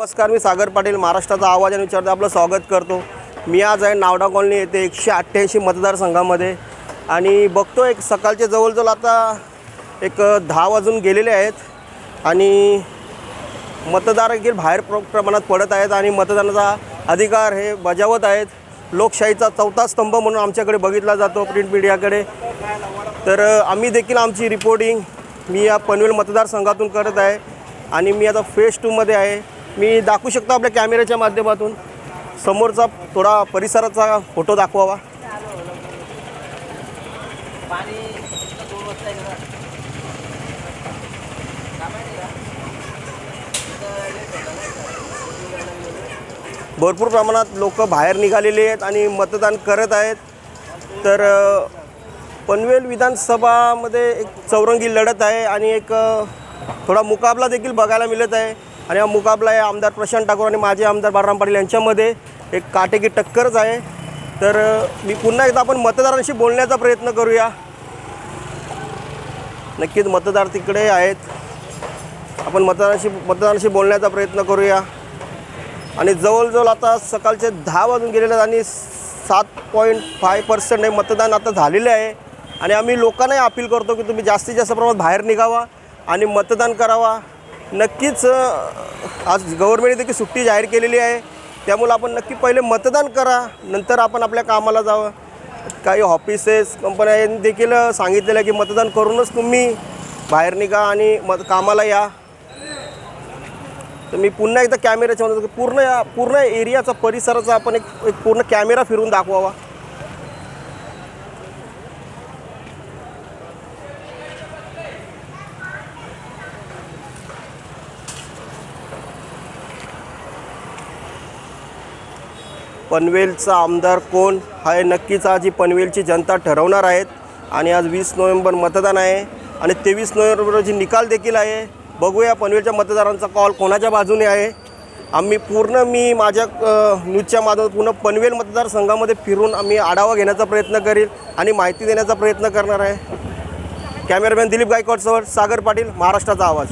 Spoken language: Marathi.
नमस्कार मी सागर पाटील महाराष्ट्राचा आवाज आणि विचारतो आपलं स्वागत करतो. मी आज आहे नावडा कॉलनी येथे एकशे अठ्ठ्याऐंशी मतदारसंघामध्ये. आणि बघतो एक सकाळचे जवळजवळ आता एक दहा वाजून गेलेले आहेत. आणि मतदार देखील बाहेर प्र प्रमाणात पडत आहेत आणि मतदानाचा अधिकार हे बजावत आहेत. लोकशाहीचा चौथा स्तंभ म्हणून आमच्याकडे बघितला जातो प्रिंट मीडियाकडे. तर आम्ही देखील आमची रिपोर्टिंग मी या पनवेल मतदारसंघातून करत आहे. आणि मी आता फेज टूमध्ये आहे. मी दाखवू शकतो आपल्या कॅमेऱ्याच्या माध्यमातून. समोरचा थोडा परिसराचा फोटो दाखवावा. भरपूर प्रमाणात लोक बाहेर निघालेले आहेत आणि मतदान करत आहेत. तर पनवेल विधानसभामध्ये एक चौरंगी लढत आहे आणि एक थोडा मुकाबला देखील बघायला मिळत आहे. आणि हा मुकाबला आहे आमदार प्रशांत ठाकूर आणि माजी आमदार बाळराम पाटील यांच्यामध्ये. एक काटेकी टक्करच आहे. तर मी पुन्हा एकदा आपण मतदारांशी बोलण्याचा प्रयत्न करूया. नक्कीच मतदार तिकडे आहेत. आपण मतदारांशी मतदारांशी बोलण्याचा प्रयत्न करूया. आणि जवळजवळ आता सकाळचे दहा वाजून गेलेले आहेत आणि सात पॉईंट फाय पर्सेंट हे मतदान आता झालेले आहे. आणि आम्ही लोकांनाही अपील करतो की तुम्ही जास्तीत जास्त प्रमाणात बाहेर निघावा आणि मतदान करावा. नक्कीच आज गव्हर्मेंटने देखील सुट्टी जाहीर केलेली आहे. त्यामुळे आपण नक्की पहिले मतदान करा नंतर आपण आपल्या कामाला जावं. काही ऑफिसेस कंपन्या देखील सांगितलेलं आहे की मतदान करूनच तुम्ही बाहेर निघा आणि मत कामाला या. तर मी पुन्हा एकदा कॅमेऱ्याच्या मध्ये पूर्ण या पूर्ण एरियाचा परिसराचा आपण एक एक पूर्ण कॅमेरा फिरून दाखवावा. पनवेलचा आमदार कोण? हा नक्कीच आज ही पनवेलची जनता ठरवणार आहेत. आणि आज वीस नोव्हेंबर मतदान आहे. आणि तेवीस नोव्हेंबर रोजी निकाल देखील आहे बघूया पनवेलच्या मतदारांचा कॉल कोणाच्या बाजूने आहे. आम्ही पूर्ण मी माझ्या न्यूजच्या माध्यमातून पूर्ण पनवेल मतदारसंघामध्ये फिरून आम्ही आढावा घेण्याचा प्रयत्न करील आणि माहिती देण्याचा प्रयत्न करणार आहे. कॅमेरामॅन दिलीप गायकवाडसवर सागर पाटील महाराष्ट्राचा आवाज.